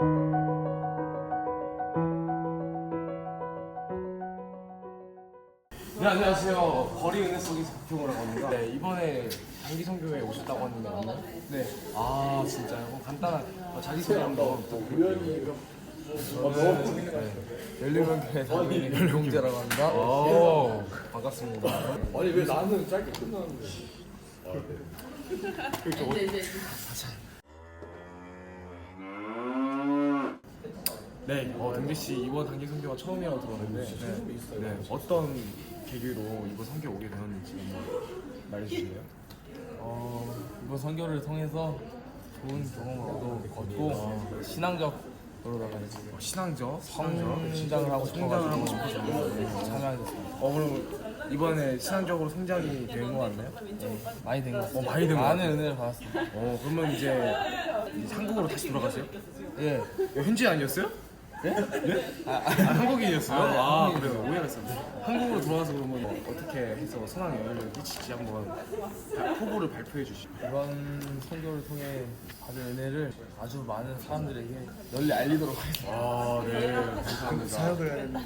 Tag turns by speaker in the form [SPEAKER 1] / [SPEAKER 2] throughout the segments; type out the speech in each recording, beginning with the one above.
[SPEAKER 1] 네, 안녕하세요. 거리 은혜 속에서 박형우라고 합니다. 네, 이번에 장기 선교회에 오셨다고 하는데 맞나요? 네. 아, 진짜요? 간단한 어, 자기소개 한번 어, 부탁드릴게요.
[SPEAKER 2] 열린원교회 어, 네, 담임 열공재라고 합니다.
[SPEAKER 1] 아, 오, 예. 반갑습니다.
[SPEAKER 3] 아니 왜 나는 짧게 끝나는 거야? 아, 네. 아, 네. 그렇죠. 이제 이제.
[SPEAKER 1] 네, 어, 동재 씨 이번 단기 선교가 처음이라고 들었는데 네, 네, 어떤 계기로 이번 선교 오게 되었는지 한번 말해주실래요?
[SPEAKER 2] 어, 이번 선교를 통해서 좋은 경험을 얻고 신앙적으로다가 이제
[SPEAKER 1] 어, 신앙적,
[SPEAKER 2] 성장을 하고
[SPEAKER 1] 성장을 하고
[SPEAKER 2] 싶어서
[SPEAKER 1] 싶어서
[SPEAKER 2] 네, 참여하겠습니다.
[SPEAKER 1] 어, 그럼 이번에 신앙적으로 성장이 된 것 같나요?
[SPEAKER 2] 네, 많이 된 것 같습니다.
[SPEAKER 1] 어, 많이 된것
[SPEAKER 2] 많은
[SPEAKER 1] 같아요.
[SPEAKER 2] 은혜를 받았습니다.
[SPEAKER 1] 어, 그러면 이제, 이제 한국으로 다시 돌아가세요?
[SPEAKER 2] 예.
[SPEAKER 1] 야, 현지 아니었어요? 네? 네? 아, 한국인이었어요? 아, 그래요. 오해가 있었네. 한국으로 돌아가서 그러면 뭐 어떻게 해서 선한 영향을 끼칠지 한번 발- 포부를 발표해 주시죠.
[SPEAKER 2] 이번 선교를 통해 받은 은혜를 아주 많은 사람들에게 널리 알리도록 하겠습니다.
[SPEAKER 1] 아, 네. 감사합니다.
[SPEAKER 2] 사역을 해야 됩니다.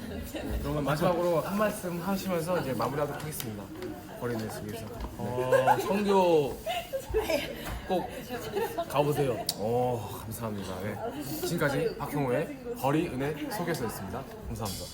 [SPEAKER 1] 그러면 마지막으로 한 말씀 하시면서 이제 마무리하도록 하겠습니다. 버리네스 위해서.
[SPEAKER 2] 어, 선교 꼭 가보세요.
[SPEAKER 1] 오, 감사합니다. 네. 지금까지 박형호의 거리 은혜 소개서였습니다. 감사합니다.